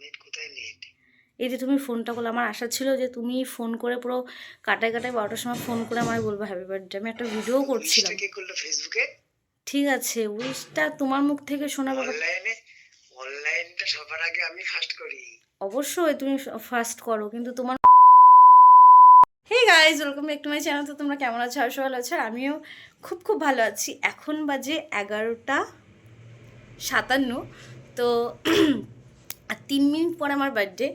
আমি কোথায় লেট? এই যে তুমি ফোনটা করলে আমার আশা ছিল যে তুমি ফোন করে পুরো কাটায় কাটায় বারোটার সময় ফোন করে আমায় বলব হ্যাপি বার্থডে আমি একটা ভিডিও করছিলাম। ফেসবুকে ঠিক আছে উইশটা তোমার মুখ থেকে শোনা অনলাইনে অনলাইনটা সবার আগে আমি ফার্স্ট করি। অবশ্যই তুমি ফার্স্ট করো কিন্তু তোমার hey guys welcome back to my channel তো তোমরা কেমন আছো? আর ভালো আছো আর আমিও খুব খুব ভালো আছি। এখন বাজে এগারোটা সাতান্ন। তো আর তিন মিনিট পর আমার বার্থডে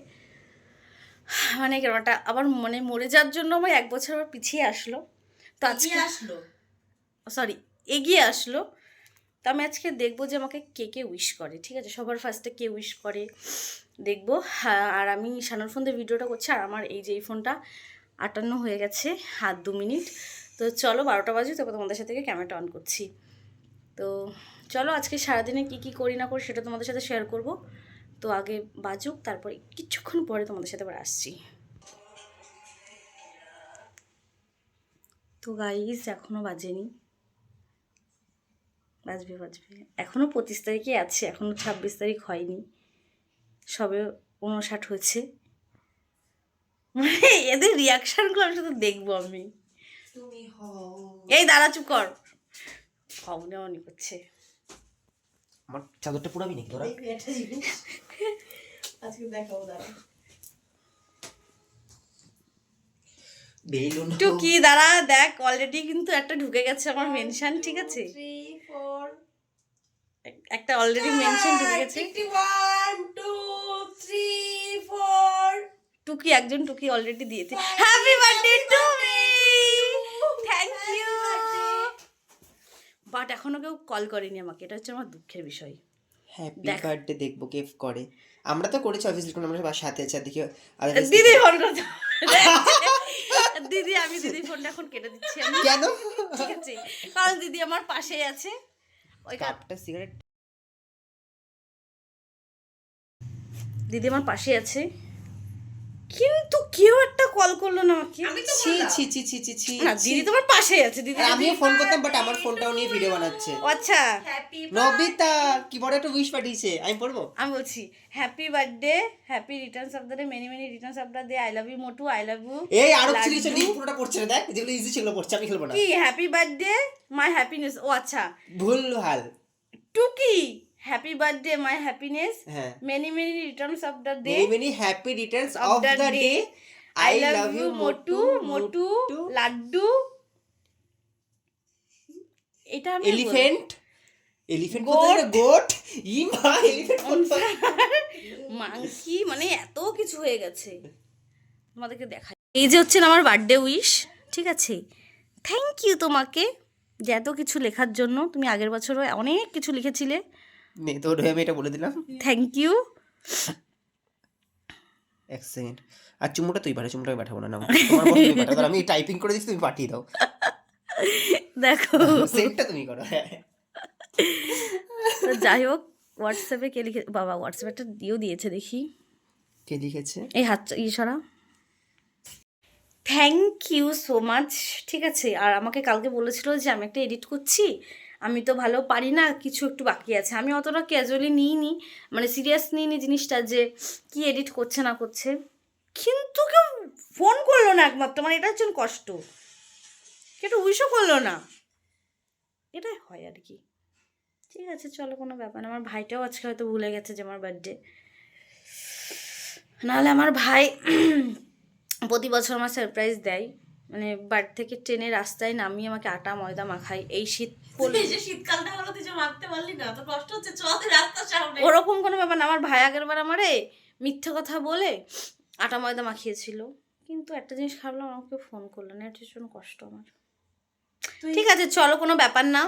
মানে কেমনটা আবার মানে মরে যাওয়ার জন্য আমার এক বছর আবার পিছিয়ে আসলো। তো আজকে আসলো? সরি এগিয়ে আসলো। তো আমি আজকে দেখব যে আমাকে কে কে উইশ করে ঠিক আছে? সবার ফার্স্টে কে উইশ করে দেখব। হ্যাঁ, আর আমি সানোর ফোন দিয়ে ভিডিওটা করছি আর আমার এই যে এই ফোনটা আটান্ন হয়ে গেছে হাত দু মিনিট। তো চলো বারোটা বাজে তারপর তোমাদের সাথে ক্যামেরাটা অন করছি। তো চলো আজকে সারাদিনে কি কি করি না করি সেটা তোমাদের সাথে শেয়ার করব। তো আগে বাজুক তারপরে কিছুক্ষণ পরে তোমাদের সাথে আবার আসছি। তো গাইজ এখনও বাজেনি। বাজবে বাজবে। এখনও পঁচিশ তারিখে আছে এখনও ছাব্বিশ তারিখ হয়নি। সবে উনষাট হয়েছে। মানে এদের রিয়াকশানগুলো আমি শুধু দেখব আমি। এই দাঁড়া চুপ কর। হওনে অনি করছে। আমার চাদরটা পুরাবি নাকি তোরা? একটা আজকে দেখাবো দাঁড়া। বেলুন টুকি দাঁড়া দেখ অলরেডি কিন্তু একটা ঢুকে গেছে আমার মেনশন ঠিক আছে? একটা অলরেডি মেনশন ঢুকে গেছে। ওয়ান টু থ্রি ফোর টুকি একজন টুকি অলরেডি দিয়েছে। Happy birthday to me thank you but এখনও কেউ কল করেনি আমাকে। এটা হচ্ছে আমার দুঃখের বিষয়। হ্যাপি। বার্থডে দেখব কে করে। আমরা তো করেছি অফিস কোনো আমরা সবার সাথে আছে। দেখি দিদি ফোন দিদি আমি দিদি ফোনটা এখন কেটে দিচ্ছি আমি। কেন? ঠিক আছে। কারণ দিদি আমার পাশেই আছে। ওই কাপটা সিগারেট দিদি আমার পাশে আছে। কিন্তু কেউ একটা কল করল না আমাকে। আমি তো ছি ছি ছি ছি ছি ছি না দিদি তোমার পাশেই আছে দিদি। আমিও ফোন করতাম বাট আমার ফোনটাও নিয়ে ভিডিও বানাচ্ছে। আচ্ছা। নবিতা কি বড় একটা উইশ পাঠিয়েছে আমি পড়ব? আমি বলছি happy birthday happy returns of the day many many returns of the day I love you Motu I love you এই আরও কিছু। কিছু নেই পুরোটা পড়ছে না দেখ যেগুলো ইজি সেগুলো পড়ছে আমি খেলব না। কি হ্যাপি বার্থডে মাই হ্যাপিনেস ও আচ্ছা। ভুল হাল Tuki happy birthday my happiness হ্যাঁ। Many many returns of the day many many happy returns of the day I love you মোটু মোটু লাড্ডু এটা আমি এলিফ্যান্ট এলিফ্যান্ট. গোট ই মা এলিফ্যান্ট মাংকি মানে এত কিছু হয়ে গেছে। তোমাদেরকে দেখাই। এই যে হচ্ছে আমার বার্থডে উইশ ঠিক আছে? থ্যাংক ইউ তোমাকে যে এত কিছু লেখার জন্য। তুমি আগের বছরও অনেক কিছু লিখেছিলে। তোর হয়ে আমি এটা বলে দিলাম। থ্যাংক ইউ এক সেকেন্ড আর চুমুটা তুই পাঠা চুমুটা আমি পাঠাবো না না আমি টাইপিং করে দিচ্ছি তুমি পাঠিয়ে দাও। দেখো। সেটটা তুমি করো হ্যাঁ। যাই হোক হোয়াটসঅ্যাপে কে লিখে বাবা হোয়াটসঅ্যাপে একটা দিয়েও দিয়েছে দেখি। কে লিখেছে? এই হাত ইশারা থ্যাংক ইউ সো মাচ ঠিক আছে? আর আমাকে কালকে বলেছিল যে আমি একটা এডিট করছি আমি তো ভালো পারি না, কিছু একটু বাকি আছে। আমি অতটা ক্যাজুয়ালি নিইনি মানে সিরিয়াস নিইনি জিনিসটা যে কি এডিট করছে না করছে। কিন্তু কেউ ফোন করল না একমাত্র মানে এটা হচ্ছে কষ্ট। কেউ উইশও করল না। এটাই হয় আর কি। ঠিক আছে, চলো কোনো ব্যাপার না। আমার ভাইটাও আজকে হয়তো ভুলে গেছে যে আমার বার্থডে নাহলে আমার ভাই প্রতি বছর আমার সারপ্রাইজ দেয়। মানে বাড়ি থেকে ট্রেনে রাস্তায় নামিয়ে আমাকে আটা ময়দা মাখাই। এই শীত পড়লে এই যে শীতকালটা হলো তুই যে মারতে পারলি না তো কষ্ট হচ্ছে চল রাস্তার সামনে। ওরকম কোনো ব্যাপার না আমার ভাই আগের বার আমারে মিথ্যে কথা বলে আটা ময়দা মাখিয়েছিল। কিন্তু একটা জিনিস লাগল, আমাকে ফোন করল না এটার জন্য কষ্ট আমার। ঠিক আছে চলো কোনো ব্যাপার না।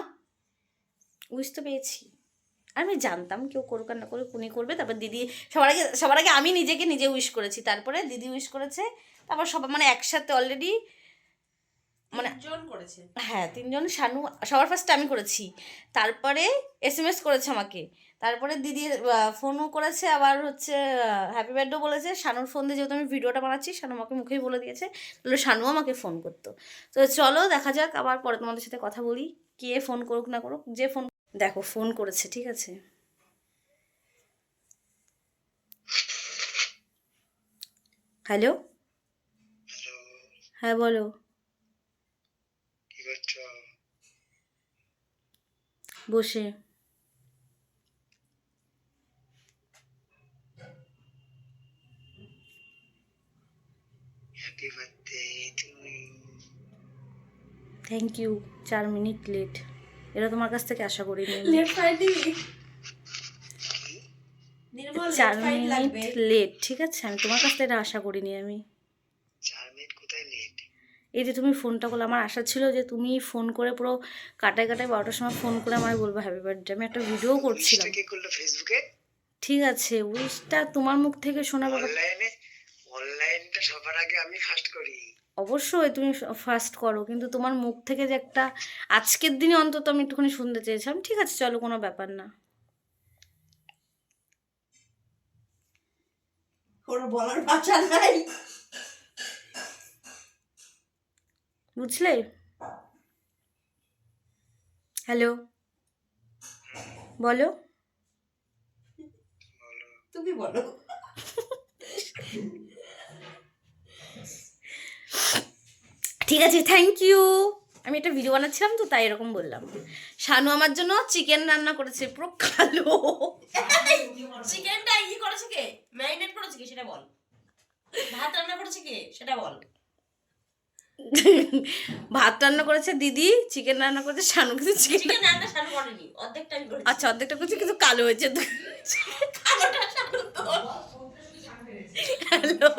উইস তো পেয়েছি আর আমি জানতাম কেউ করুক না করে কোনি করবে। তারপর দিদি সবার আগে সবার আগে আমি নিজেকে নিজে উইশ করেছি। তারপরে দিদি উইশ করেছে। তারপর সব মানে একসাথে অলরেডি মানে জন করেছে। হ্যাঁ তিনজন। শানু সবার ফার্স্টে আমি করেছি। তারপরে এস এম এস করেছে আমাকে। তারপরে দিদি ফোনও করেছে। আবার হচ্ছে হ্যাপি বার্থডে বলেছে। শানুর ফোন দিয়ে যেহেতু আমি ভিডিওটা বানাচ্ছি শানু আমাকে মুখেই বলে দিয়েছে। তাহলে শানুও আমাকে ফোন করতো। তো চলো দেখা যাক। আবার পরে তোমাদের সাথে কথা বলি। কে ফোন করুক না করুক যে ফোন দেখো ফোন করেছে ঠিক আছে? হ্যালো হ্যালো হ্যাঁ বলো। বসে। থ্যাংক ইউ চার মিনিট লেট এটা তোমার কাছ থেকে আশা নির্মল চার মিনিট লেট ঠিক আছে? আমি তোমার কাছ থেকে এটা আশা করিনি আমি চার মিনিট কোথায় লেট এই যে তুমি ফোনটা করলে আমার আশা ছিল যে তুমি ফোন করে পুরো কাটায় কাটায় বারোটার সময় ফোন করে আমায় বলব হ্যাপি বার্থডে আমি একটা ভিডিও করছিলাম। উইশটা কে করল ফেসবুকে ঠিক আছে উইশটা তোমার মুখ থেকে শোনা অনলাইনে অনলাইনটা সবার আগে আমি ফার্স্ট করি। অবশ্যই তুমি ফার্স্ট করো কিন্তু তোমার মুখ থেকে যে একটা আজকের দিনে অন্তত আমি একটুখানি শুনতে চেয়েছিলাম। ঠিক আছে চলো কোনো ব্যাপার না। ওর বলার ভাষা নাই। বুঝলে? হ্যালো বলো? তুমি বলো। ঠিক আছে থ্যাংক ইউ আমি একটা ভিডিও বানাচ্ছিলাম তো তাই এরকম বললাম। শানু আমার জন্য চিকেন রান্না করেছে পুরো কালো। চিকেনটা ই করেছে কে? ম্যারিনেট করেছে কে? সেটা বল। ভাত রান্না করেছে কে? সেটা বল। ভাত রান্না করেছে দিদি চিকেন রান্না করেছে শানু কিন্তু চিকেন চিকেন রান্না শানু করেনি অর্ধেকটা আমি করেছি। আচ্ছা অর্ধেকটা করেছে কিন্তু কালো হয়েছে। কালোটা তো। হ্যালো।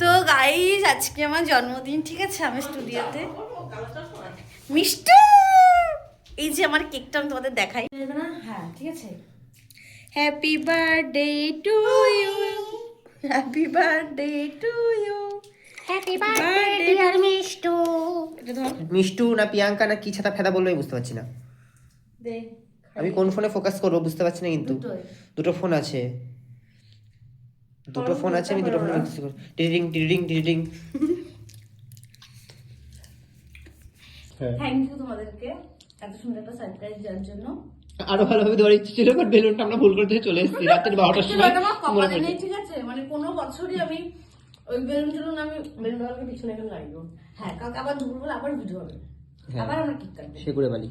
তো গাইস আজকে আমার জন্মদিন ঠিক আছে? আমি স্টুডিওতে মিষ্টু এই যে আমার কেকটা আমি তোমাদের দেখাই। না হ্যাঁ ঠিক আছে। Happy birthday to you happy birthday to you happy birthday dear Mishtu Mishtu না প্রিয়াঙ্কা না কি ছাতা ফেদা বলল আমি বুঝতে পারছি না। আমি কোন ফোনে ফোকাস করব বুঝতে পারছি না কিন্তু। দুটো ফোন আছে। দুটো ফোন আছে আমি দুটো ফোন টিডিং টিডিং টিডিং থ্যাংক ইউ তোমাদেরকে এত সুন্দর একটা সারপ্রাইজ দেওয়ার জন্য। আরও ভালোভাবে দেওয়ার ইচ্ছে ছিল বাট বেলুনটা আমরা ভুল করতে চলে এসেছি। রাত্রি বারোটার সময় ঠিক আছে? মানে কোনো বছরই আমি ওই বেলুন টেলুন আমি বেলুন পিছনে কেন লাগবো হ্যাঁ কালকে আবার দুপুরবেলা আবার ভিডিও হবে। হ্যাঁ। আবার আমরা ঠিক কাটবো সে করে বালি